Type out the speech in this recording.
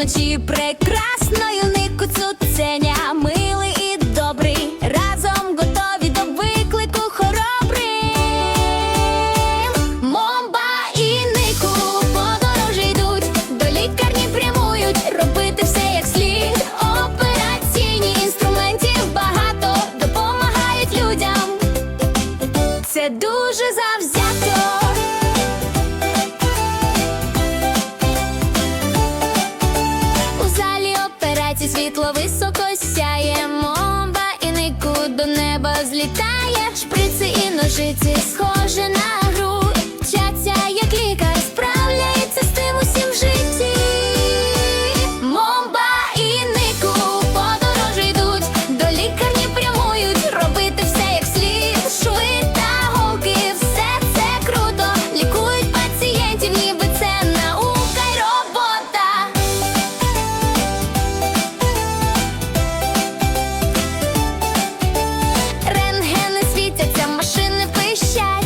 і прекрасною нику цуценя, милий і добрий, разом готові до виклику хоробрим. Момба і нику подорожі йдуть, до лікарні прямують, робити все як слід. Операційні інструментів багато допомагають людям. Це дуже завзято. Високо сяє, момба і нику неба злітає, шприци і ножиці схоже на shine.